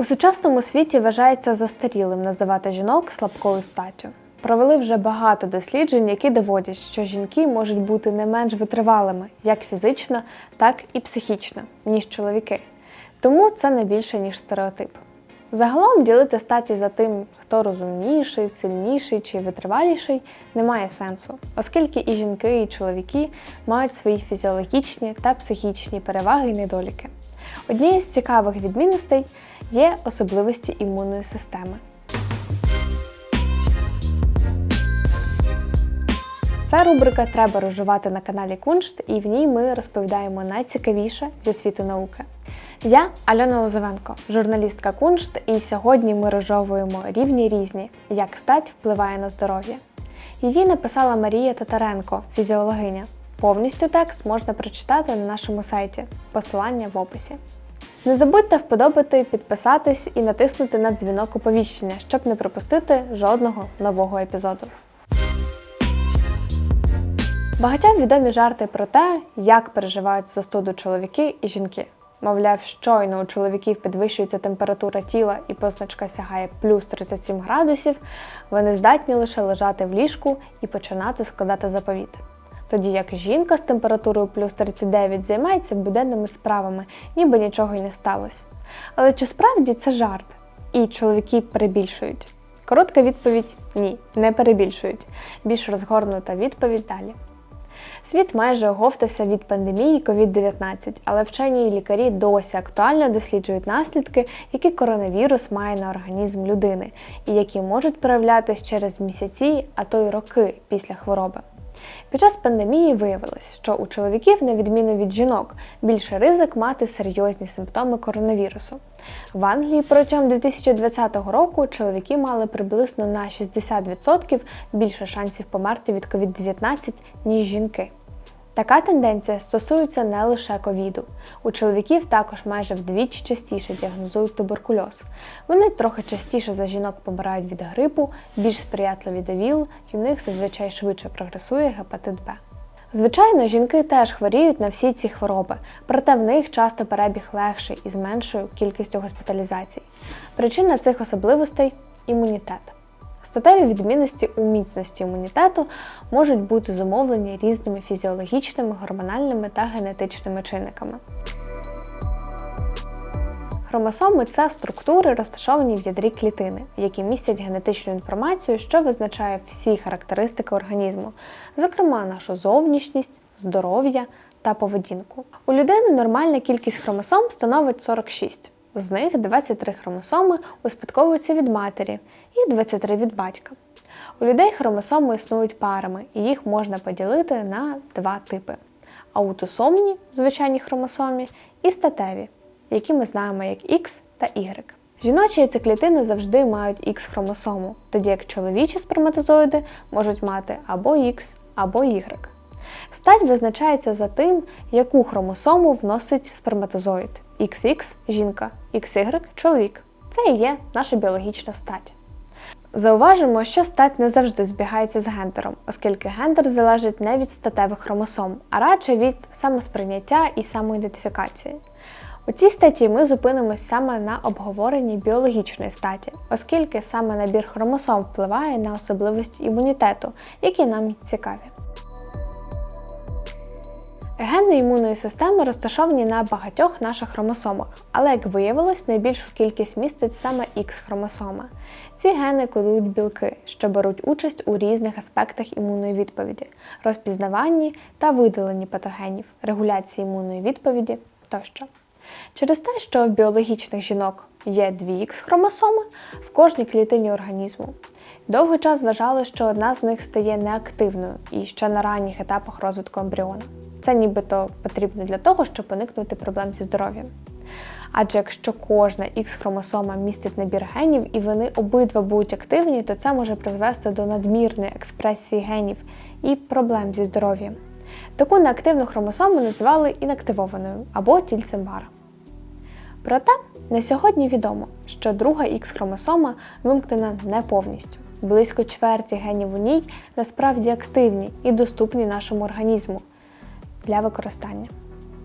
У сучасному світі вважається застарілим називати жінок слабкою статтю. Провели вже багато досліджень, які доводять, що жінки можуть бути не менш витривалими, як фізично, так і психічно, ніж чоловіки. Тому це не більше, ніж стереотип. Загалом ділити статі за тим, хто розумніший, сильніший чи витриваліший, немає сенсу, оскільки і жінки, і чоловіки мають свої фізіологічні та психічні переваги і недоліки. Однією з цікавих відмінностей є особливості імунної системи. Це рубрика Треба розживати на каналі Куншт, і в ній ми розповідаємо найцікавіше зі світу науки. Я Альона Лозовенко, журналістка Куншт, і сьогодні ми розжовуємо рівні різні, як стать впливає на здоров'я. Її написала Марія Татаренко, фізіологиня. Повністю текст можна прочитати на нашому сайті. Посилання в описі. Не забудьте вподобати, підписатись і натиснути на дзвінок оповіщення, щоб не пропустити жодного нового епізоду. Багатьом відомі жарти про те, як переживають застуду чоловіки і жінки. Мовляв, щойно у чоловіків підвищується температура тіла і позначка сягає плюс 37 градусів, вони здатні лише лежати в ліжку і починати складати заповіт. Тоді як жінка з температурою плюс 39 займається буденними справами, ніби нічого й не сталося. Але чи справді це жарт? І чоловіки перебільшують? Коротка відповідь ні, не перебільшують. Більш розгорнута відповідь далі. Світ майже оговтався від пандемії COVID-19, але вчені і лікарі досі актуально досліджують наслідки, які коронавірус має на організм людини, і які можуть проявлятися через місяці, а то й роки після хвороби. Під час пандемії виявилось, що у чоловіків, на відміну від жінок, більше ризик мати серйозні симптоми коронавірусу. В Англії протягом 2020 року чоловіки мали приблизно на 60% більше шансів померти від COVID-19, ніж жінки. Така тенденція стосується не лише ковіду. У чоловіків також майже вдвічі частіше діагнозують туберкульоз. Вони трохи частіше за жінок помирають від грипу, більш сприятливі до ВІЛ, і в них зазвичай швидше прогресує гепатит Б. Звичайно, жінки теж хворіють на всі ці хвороби, проте в них часто перебіг легший і з меншою кількістю госпіталізацій. Причина цих особливостей імунітет. Статеві відмінності у міцності імунітету можуть бути зумовлені різними фізіологічними, гормональними та генетичними чинниками. Хромосоми це структури, розташовані в ядрі клітини, які містять генетичну інформацію, що визначає всі характеристики організму, зокрема нашу зовнішність, здоров'я та поведінку. У людини нормальна кількість хромосом становить 46. З них 23 хромосоми успадковуються від матері і 23 від батька. У людей хромосоми існують парами, і їх можна поділити на два типи: аутосомні, звичайні хромосомі, і статеві, які ми знаємо як X та Y. Жіночі яйцеклітини завжди мають X хромосому, тоді як чоловічі сперматозоїди можуть мати або X, або Y. Стать визначається за тим, яку хромосому вносить сперматозоїд. XX жінка, XY чоловік. Це і є наша біологічна стать. Зауважимо, що стать не завжди збігається з гендером, оскільки гендер залежить не від статевих хромосом, а радше від самосприйняття і самоідентифікації. У цій статті ми зупинимось саме на обговоренні біологічної статі, оскільки саме набір хромосом впливає на особливості імунітету, які нам цікаві. Гени імунної системи розташовані на багатьох наших хромосомах, але, як виявилось, найбільшу кількість містить саме Х-хромосома. Ці гени кодують білки, що беруть участь у різних аспектах імунної відповіді, розпізнаванні та видаленні патогенів, регуляції імунної відповіді тощо. Через те, що в біологічних жінок є дві Х-хромосоми в кожній клітині організму. Довгий час вважали, що одна з них стає неактивною і ще на ранніх етапах розвитку ембріона. Це нібито потрібно для того, щоб уникнути проблем зі здоров'ям. Адже якщо кожна Х-хромосома містить набір генів і вони обидва будуть активні, то це може призвести до надмірної експресії генів і проблем зі здоров'ям. Таку неактивну хромосому називали інактивованою або тільцем бара. Проте на сьогодні відомо, що друга Х-хромосома вимкнена не повністю. Близько чверті генів у ній насправді активні і доступні нашому організму для використання.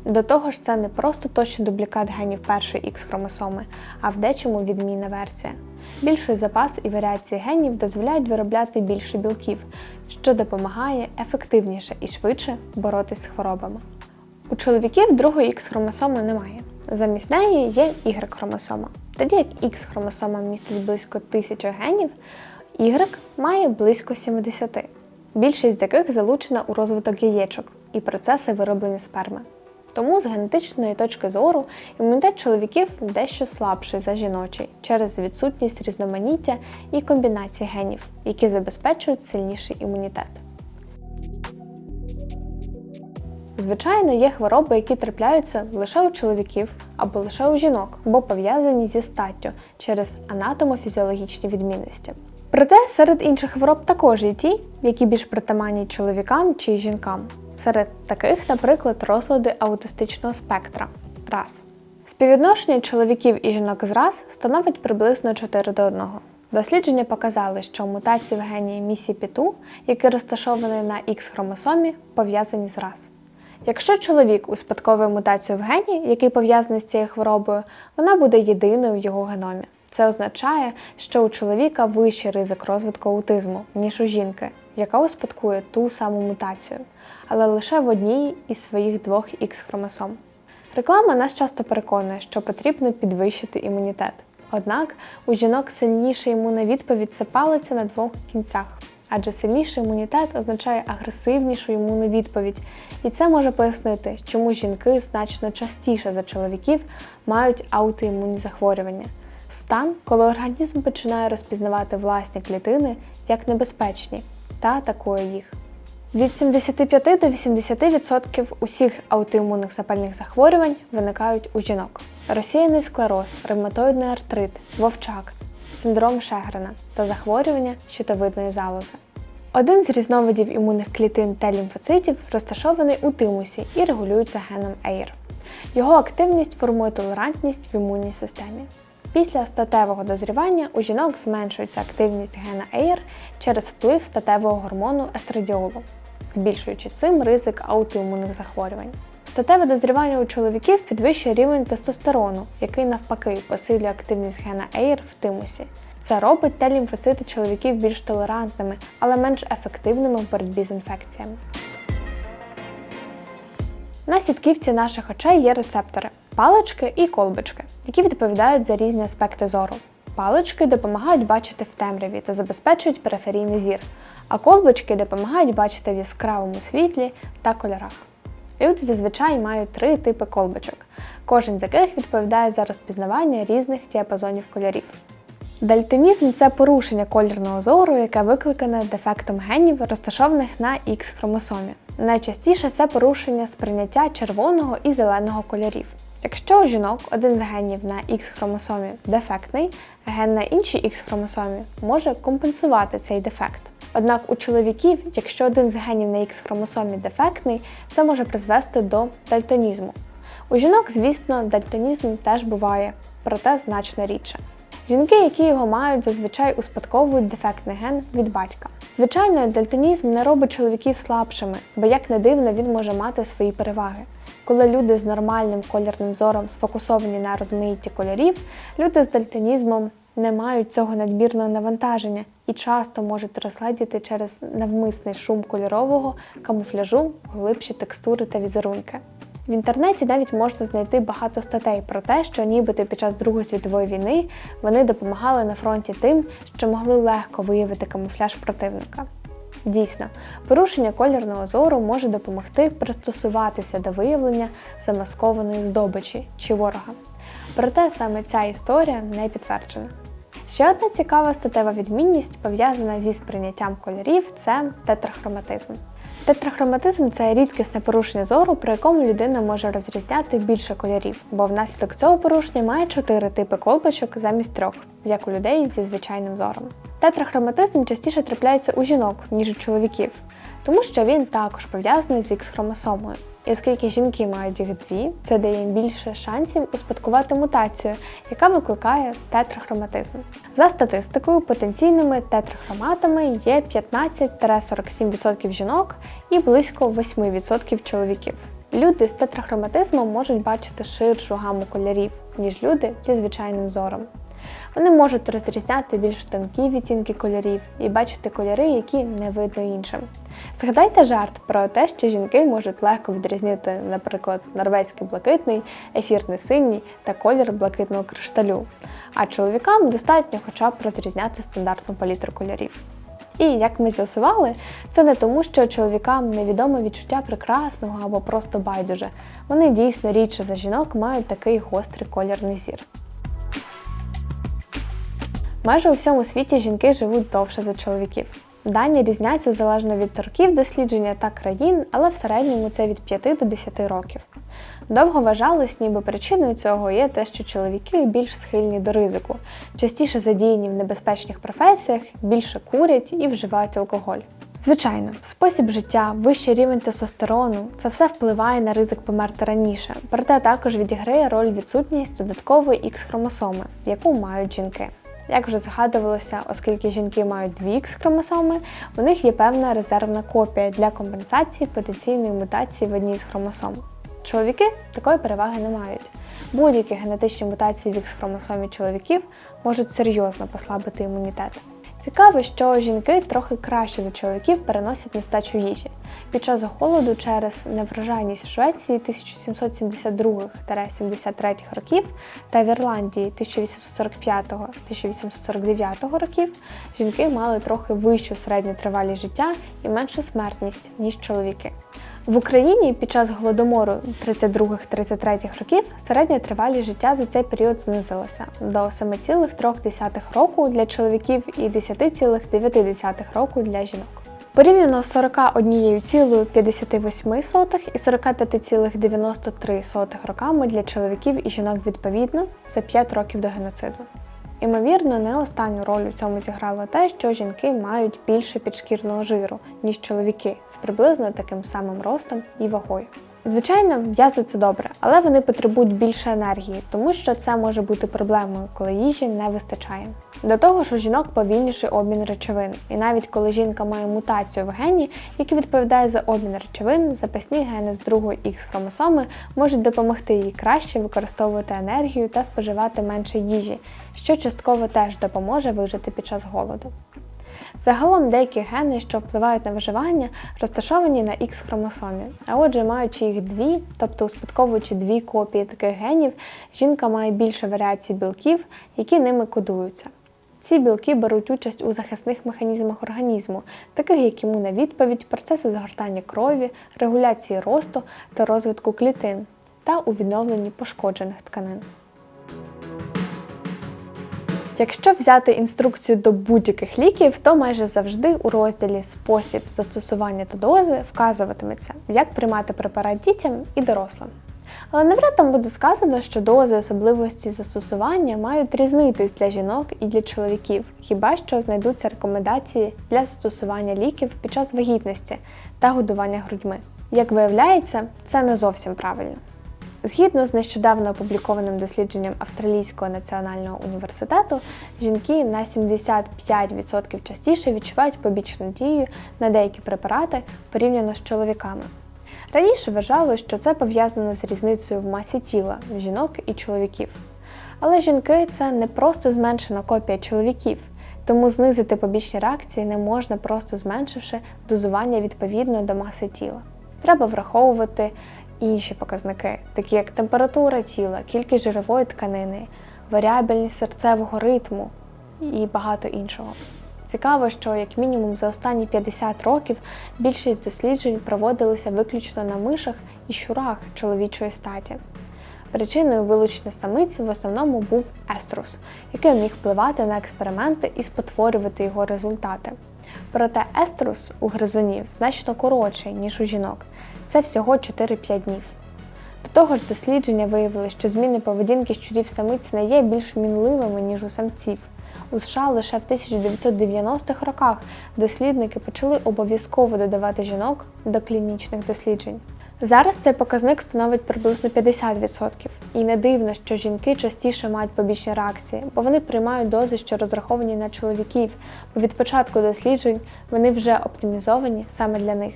До того ж, це не просто точний дублікат генів першої Х хромосоми, а в дечому відмінна версія. Більший запас і варіації генів дозволяють виробляти більше білків, що допомагає ефективніше і швидше боротись з хворобами. У чоловіків другої Х хромосоми немає. Замість неї є Y хромосома. Тоді як Х хромосома містить близько тисячі генів, Y має близько 70, більшість з яких залучена у розвиток яєчок і процеси вироблення сперми. Тому з генетичної точки зору імунітет чоловіків дещо слабший за жіночий через відсутність різноманіття і комбінації генів, які забезпечують сильніший імунітет. Звичайно, є хвороби, які трапляються лише у чоловіків або лише у жінок, бо пов'язані зі статтю через анатомофізіологічні відмінності. Проте серед інших хвороб також є ті, які більш притаманні чоловікам чи жінкам. Серед таких, наприклад, розлади аутистичного спектра раз. Співвідношення чоловіків і жінок з раз становить приблизно 4 до 1. Дослідження показали, що мутації в гені місі-піту, який розташований на Х-хромосомі, пов'язані з раз. Якщо чоловік успадковує мутацію в гені, який пов'язаний з цією хворобою, вона буде єдиною в його геномі. Це означає, що у чоловіка вищий ризик розвитку аутизму, ніж у жінки, яка успадкує ту саму мутацію, але лише в одній із своїх двох Х-хромосом. Реклама нас часто переконує, що потрібно підвищити імунітет. Однак у жінок сильніша імунна відповідь це палиця на двох кінцях, адже сильніший імунітет означає агресивнішу імунну відповідь, і це може пояснити, чому жінки значно частіше за чоловіків мають аутоімунні захворювання. Стан, коли організм починає розпізнавати власні клітини як небезпечні та атакує їх. Від 75 до 80% усіх аутоімунних запальних захворювань виникають у жінок: розсіяний склероз, ревматоїдний артрит, вовчак, синдром Шегрена та захворювання щитовидної залози. Один з різновидів імунних клітин та лімфоцитів розташований у тимусі і регулюється геном EIR. Його активність формує толерантність в імунній системі. Після статевого дозрівання у жінок зменшується активність гена EIR через вплив статевого гормону естрадіолу, збільшуючи цим ризик аутоімунних захворювань. Статеве дозрівання у чоловіків підвищує рівень тестостерону, який навпаки посилює активність гена EIR в тимусі. Це робить те лімфоцити чоловіків більш толерантними, але менш ефективними в боротьбі з інфекціями. На сітківці наших очей є рецептори палички і колбочки, які відповідають за різні аспекти зору. Палички допомагають бачити в темряві та забезпечують периферійний зір, а колбочки допомагають бачити в яскравому світлі та кольорах. Люди зазвичай мають три типи колбочок, кожен з яких відповідає за розпізнавання різних діапазонів кольорів. Дальтонізм це порушення кольорного зору, яке викликане дефектом генів, розташованих на Х-хромосомі. Найчастіше це порушення сприйняття червоного і зеленого кольорів. Якщо у жінок один з генів на Х-хромосомі дефектний, ген на іншій Х-хромосомі може компенсувати цей дефект. Однак у чоловіків, якщо один з генів на Х-хромосомі дефектний, це може призвести до дальтонізму. У жінок, звісно, дальтонізм теж буває, проте значно рідше. Жінки, які його мають, зазвичай успадковують дефектний ген від батька. Звичайно, дальтонізм не робить чоловіків слабшими, бо як не дивно, він може мати свої переваги. Коли люди з нормальним кольорним зором сфокусовані на розмаїтті кольорів, люди з дальтонізмом не мають цього надмірного навантаження і часто можуть розгледіти через навмисний шум кольорового камуфляжу глибші текстури та візерунки. В інтернеті навіть можна знайти багато статей про те, що нібито під час Другої світової війни вони допомагали на фронті тим, що могли легко виявити камуфляж противника. Дійсно, порушення кольорного зору може допомогти пристосуватися до виявлення замаскованої здобичі чи ворога. Проте саме ця історія не підтверджена. Ще одна цікава статева відмінність пов'язана зі сприйняттям кольорів це тетрахроматизм. Тетрахроматизм це рідкісне порушення зору, при якому людина може розрізняти більше кольорів, бо внаслідок цього порушення має чотири типи колбочок замість трьох, як у людей зі звичайним зором. Тетрахроматизм частіше трапляється у жінок, ніж у чоловіків, тому що він також пов'язаний з Х-хромосомою. І оскільки жінки мають їх дві, це дає їм більше шансів успадкувати мутацію, яка викликає тетрахроматизм. За статистикою, потенційними тетрахроматами є 15-47% жінок і близько 8% чоловіків. Люди з тетрахроматизмом можуть бачити ширшу гаму кольорів, ніж люди зі звичайним зором. Вони можуть розрізняти більш тонкі відтінки кольорів і бачити кольори, які не видно іншим. Згадайте жарт про те, що жінки можуть легко відрізнити, наприклад, норвезький блакитний, ефірний синій та колір блакитного кришталю. А чоловікам достатньо хоча б розрізняти стандартну палітру кольорів. І як ми з'ясували, це не тому, що чоловікам невідоме відчуття прекрасного або просто байдуже. Вони дійсно рідше за жінок мають такий гострий колірний зір. Майже у всьому світі жінки живуть довше за чоловіків. Дані різняться залежно від років дослідження та країн, але в середньому це від 5 до 10 років. Довго вважалось, ніби причиною цього є те, що чоловіки більш схильні до ризику, частіше задіяні в небезпечних професіях, більше курять і вживають алкоголь. Звичайно, спосіб життя, вищий рівень тестостерону це все впливає на ризик померти раніше, проте також відіграє роль відсутність додаткової Х-хромосоми, яку мають жінки. Як вже згадувалося, оскільки жінки мають дві x хромосоми, у них є певна резервна копія для компенсації потенційної мутації в одній з хромосом. Чоловіки такої переваги не мають. Будь-які генетичні мутації в x хромосомі чоловіків можуть серйозно послабити імунітет. Цікаво, що жінки трохи краще за чоловіків переносять нестачу їжі. Під час голоду через неврожайність в Швеції 1772-73 років та в Ірландії 1845-1849 років жінки мали трохи вищу середню тривалість життя і меншу смертність, ніж чоловіки. В Україні під час голодомору 32-33 років середня тривалість життя за цей період знизилася до 7,3 року для чоловіків і 10,9 року для жінок. Порівняно з 41,58 і 45,93 роками для чоловіків і жінок відповідно за 5 років до геноциду. Імовірно, не останню роль у цьому зіграло те, що жінки мають більше підшкірного жиру, ніж чоловіки, з приблизно таким самим ростом і вагою. Звичайно, м'язи це добре, але вони потребують більше енергії, тому що це може бути проблемою, коли їжі не вистачає. До того ж, у жінок повільніший обмін речовин, і навіть коли жінка має мутацію в гені, який відповідає за обмін речовин, запасні гени з другої х хромосоми можуть допомогти їй краще використовувати енергію та споживати менше їжі, що частково теж допоможе вижити під час голоду. Загалом деякі гени, що впливають на виживання, розташовані на Х-хромосомі. А отже, маючи їх дві, тобто успадковуючи дві копії таких генів, жінка має більше варіацій білків, які ними кодуються. Ці білки беруть участь у захисних механізмах організму, таких як імунна відповідь, процеси згортання крові, регуляції росту та розвитку клітин та у відновленні пошкоджених тканин. Якщо взяти інструкцію до будь-яких ліків, то майже завжди у розділі Спосіб застосування та дози вказуватиметься, як приймати препарат дітям і дорослим. Але навряд там буде сказано, що дози особливості застосування мають різнитись для жінок і для чоловіків, хіба що знайдуться рекомендації для застосування ліків під час вагітності та годування грудьми. Як виявляється, це не зовсім правильно. Згідно з нещодавно опублікованим дослідженням Австралійського національного університету, жінки на 75% частіше відчувають побічну дію на деякі препарати порівняно з чоловіками. Раніше вважали, що це пов'язано з різницею в масі тіла жінок і чоловіків. Але жінки це не просто зменшена копія чоловіків, тому знизити побічні реакції не можна просто зменшивши дозування відповідно до маси тіла. Треба враховувати інші показники, такі як температура тіла, кількість жирової тканини, варіабельність серцевого ритму і багато іншого. Цікаво, що як мінімум за останні 50 років більшість досліджень проводилися виключно на мишах і щурах чоловічої статі. Причиною вилучення самиць в основному був еструс, який міг впливати на експерименти і спотворювати його результати. Проте еструс у гризунів значно коротший, ніж у жінок. Це всього 4-5 днів. До того ж, дослідження виявили, що зміни поведінки щурів самиць не є більш мінливими, ніж у самців. У США лише в 1990-х роках дослідники почали обов'язково додавати жінок до клінічних досліджень. Зараз цей показник становить приблизно 50%. І не дивно, що жінки частіше мають побічні реакції, бо вони приймають дози, що розраховані на чоловіків, бо від початку досліджень вони вже оптимізовані саме для них.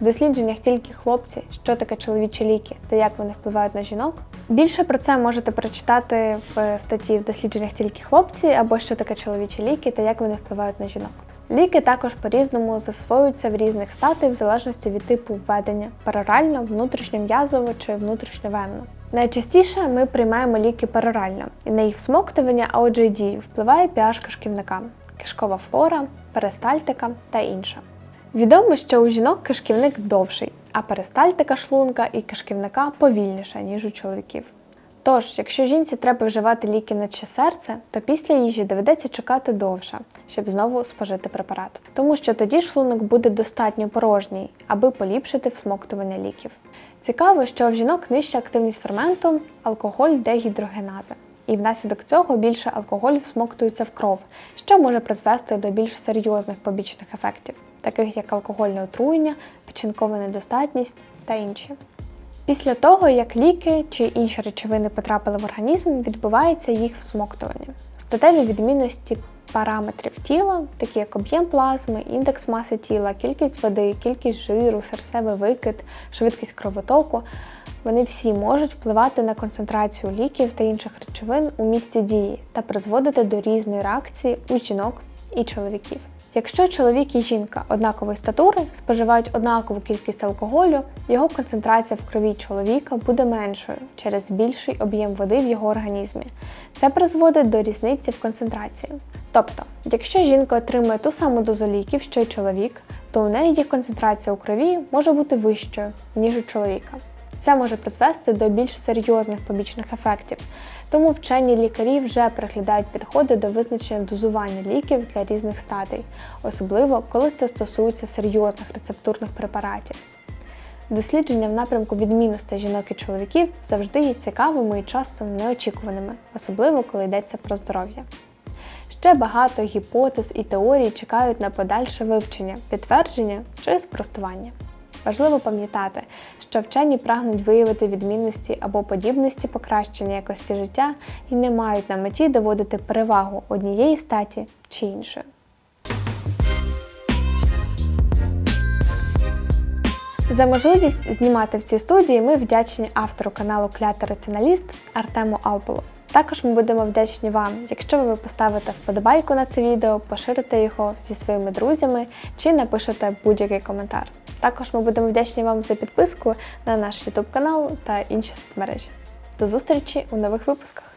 В дослідженнях тільки хлопці, що таке чоловічі ліки та як вони впливають на жінок. Більше про це можете прочитати в статті в дослідженнях тільки хлопці або що таке чоловічі ліки та як вони впливають на жінок. Ліки також по-різному засвоюються в різних статах в залежності від типу введення перорально, внутрішньом'язово чи внутрішньовенно. Найчастіше ми приймаємо ліки перорально, і на їх всмоктування AOJD впливає pH кишківника, кишкова флора, перистальтика та інше. Відомо, що у жінок кишківник довший, а перистальтика шлунка і кишківника повільніша, ніж у чоловіків. Тож, якщо жінці треба вживати ліки на чи серце, то після їжі доведеться чекати довше, щоб знову спожити препарат. Тому що тоді шлунок буде достатньо порожній, аби поліпшити всмоктування ліків. Цікаво, що в жінок нижча активність ферменту алкоголь дегідрогенази. І внаслідок цього більше алкоголю всмоктується в кров, що може призвести до більш серйозних побічних ефектів, таких як алкогольне отруєння, печінкова недостатність та інші. Після того, як ліки чи інші речовини потрапили в організм, відбувається їх всмоктування. Статеві відмінності параметрів тіла, такі як об'єм плазми, індекс маси тіла, кількість води, кількість жиру, серцевий викид, швидкість кровотоку, вони всі можуть впливати на концентрацію ліків та інших речовин у місці дії та призводити до різної реакції у жінок і чоловіків. Якщо чоловік і жінка однакової статури споживають однакову кількість алкоголю, його концентрація в крові чоловіка буде меншою через більший об'єм води в його організмі. Це призводить до різниці в концентрації. Тобто, якщо жінка отримує ту саму дозу ліків, що й чоловік, то у неї їх концентрація у крові може бути вищою, ніж у чоловіка. Це може призвести до більш серйозних побічних ефектів. Тому вчені лікарі вже переглядають підходи до визначення дозування ліків для різних стадій, особливо коли це стосується серйозних рецептурних препаратів. Дослідження в напрямку відмінностей жінок і чоловіків завжди є цікавими і часто неочікуваними, особливо коли йдеться про здоров'я. Ще багато гіпотез і теорій чекають на подальше вивчення, підтвердження чи спростування. Важливо пам'ятати, що вчені прагнуть виявити відмінності або подібності покращення якості життя і не мають на меті доводити перевагу однієї статі чи іншої. За можливість знімати в цій студії ми вдячні автору каналу Клятий Раціоналіст Артему Алполу. Також ми будемо вдячні вам, якщо ви поставите вподобайку на це відео, поширите його зі своїми друзями чи напишете будь-який коментар. Також ми будемо вдячні вам за підписку на наш YouTube канал та інші соцмережі. До зустрічі у нових випусках!